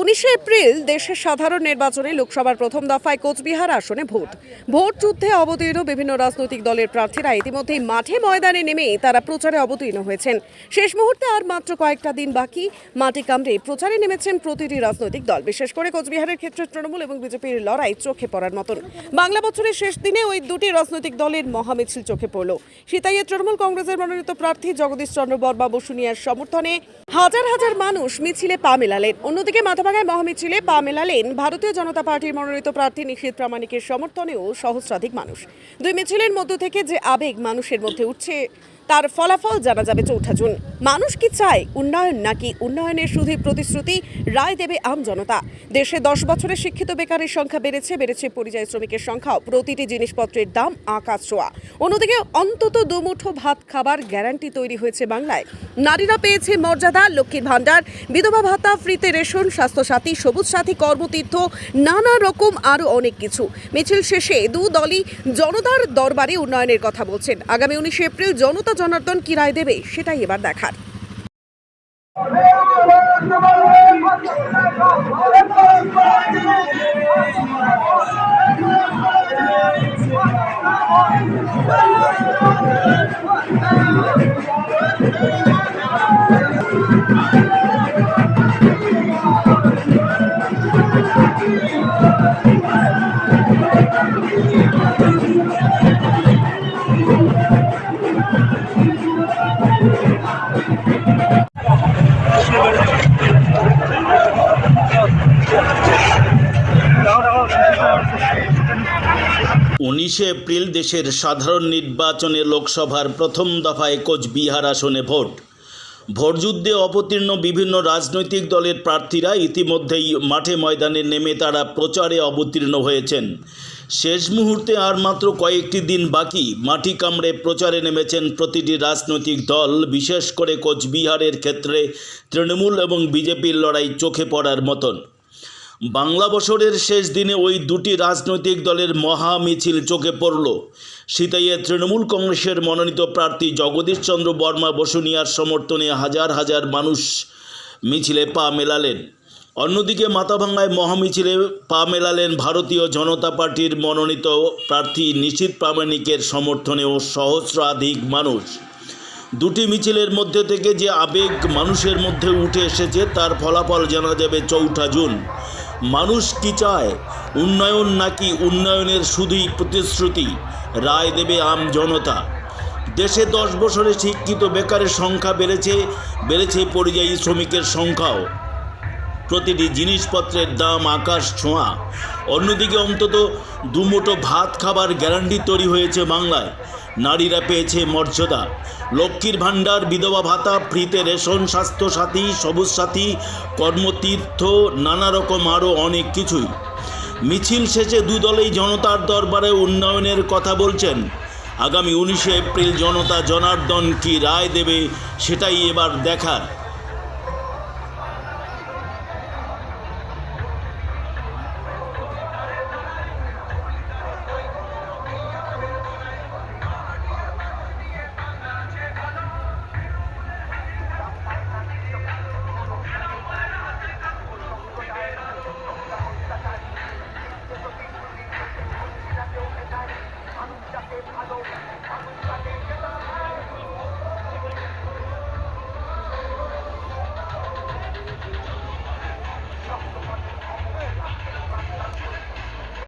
উনিশে এপ্রিল দেশের সাধারণ নির্বাচনে লোকসভার প্রথম দফায় কোচবিহার আসনে ভোট। ভোট যুদ্ধে অবতীর্ণ বিভিন্ন রাজনৈতিক দলের প্রার্থীরা ইতিমধ্যেই মাঠে ময়দানে নেমে তারা প্রচারে অবতীর্ণ হয়েছেন। শেষ মুহূর্তে আর মাত্র কয়েকটা দিন বাকি মাটি কামড়ে প্রচারে নেমেছেন প্রতিটি রাজনৈতিক দল। বিশেষ করে কোচবিহারের ক্ষেত্রে তৃণমূল এবং বিজেপির লড়াই চোখে পড়ার মতন। বাংলা বছরের শেষ দিনে ওই দুটি রাজনৈতিক দলের মহামিছিল চোখে পড়ল। সিতাইয়ে তৃণমূল কংগ্রেসের মনোনীত প্রার্থী জগদীশ চন্দ্র বর্মা বসুনিয়ার সমর্থনে হাজার হাজার মানুষ মিছিলে পা মেলালেন। অন্যদিকে মাথাভাঙায় মহামিছিলে পা মেলালেন ভারতীয় জনতা পার্টির মনোনীত প্রার্থী নিশীত প্রামাণিকের সমর্থনেও সহস্রাধিক মানুষ। দুই মিছিলের মধ্য থেকে যে আবেগ মানুষের মধ্যে উঠছে তার ফলাফল জানা যাবে চৌঠা জুন। মানুষ কি চায় উন্নয়ন নাকি উন্নয়নের শুধু প্রতিশ্রুতি? রায় দেবে আম জনতা। দেশে দশ বছরে শিক্ষিত বেকারের সংখ্যা বেড়েছে বেড়েছে পরিযায়ী শ্রমিকের সংখ্যাও। প্রতিটি জিনিসপত্রের দাম আকাশ ছোঁয়া। অন্যদিকে অন্তত দুমুঠো ভাত খাবার গ্যারান্টি তৈরি হয়েছে বাংলায়। নারীরা পেয়েছে মর্যাদা, লক্ষ্মীর ভাণ্ডার, বিধবা ভাতা, ফ্রিতে রেশন, স্বাস্থ্যসাথী, সবুজ সাথী, কর্মতীর্থ, নানা রকম আরও অনেক কিছু। মিছিল শেষে দু দলই জনতার দরবারে উন্নয়নের কথা বলছেন। আগামী উনিশে এপ্রিল জনতা জনার্দন কি রায় দেবে সেটাই এবার দেখার। উনিশে এপ্রিল দেশের সাধারণ নির্বাচনে লোকসভার প্রথম দফায় কোচবিহার আসনে ভোট। ভোটযুদ্ধে অবতীর্ণ বিভিন্ন রাজনৈতিক দলের প্রার্থীরা ইতিমধ্যেই মাঠে ময়দানে নেমে তারা প্রচারে অবতীর্ণ হয়েছেন। শেষ মুহূর্তে আর মাত্র কয়েকটি দিন বাকি, মাটি কামড়ে প্রচারে নেমেছেন প্রতিটি রাজনৈতিক দল, বিশেষ করে কোচবিহারের ক্ষেত্রে তৃণমূল এবং বিজেপির লড়াই চোখে পড়ার মতন। বাংলা বছরের শেষ দিনে ওই দুটি রাজনৈতিক দলের মহা মিছিল চোখে পড়ল। সিতাইয়ে তৃণমূল কংগ্রেসের মনোনীত প্রার্থী জগদীশ চন্দ্র বর্মা বসুনিয়ার সমর্থনে হাজার হাজার মানুষ মিছিলে পা মেলালেন। অন্যদিকে মাথাভাঙ্গায় মহামিছিলে পা মেলালেন ভারতীয় জনতা পার্টির মনোনীত প্রার্থী নিশীত প্রামাণিকের সমর্থনেও সহস্রাধিক মানুষ। দুটি মিছিলের মধ্যে থেকে যে আবেগ মানুষের মধ্যে উঠে এসেছে, তার ফলাফল জানা যাবে চৌঠা জুন। মানুষ কি চায়? উন্নয়ন নাকি উন্নয়নের শুধুই প্রতিশ্রুতি? রায় দেবে আম জনতা। দেশে দশ বছরে শিক্ষিত বেকারের সংখ্যা বেড়েছে বেড়েছে পরিযায়ী শ্রমিকের সংখ্যাও। প্রতিটি জিনিসপত্রের দাম আকাশ ছোঁয়া। অন্যদিকে অন্তত দুমুঠো ভাত খাবার গ্যারান্টি তৈরি হয়েছে বাংলায়। নারীরা পেয়েছে মর্যাদা। লক্ষ্মীর ভাণ্ডার, বিধবা ভাতা, ফ্রিতে রেশন, স্বাস্থ্যসাথী, সবুজ সাথী, কর্মতীর্থ, নানা রকম আরও অনেক কিছুই। মিছিল শেষে দু দলেই জনতার দরবারে উন্নয়নের কথা বলছেন। আগামী উনিশে এপ্রিল জনতা জনার্দন কি রায় দেবে সেটাই এবার দেখার।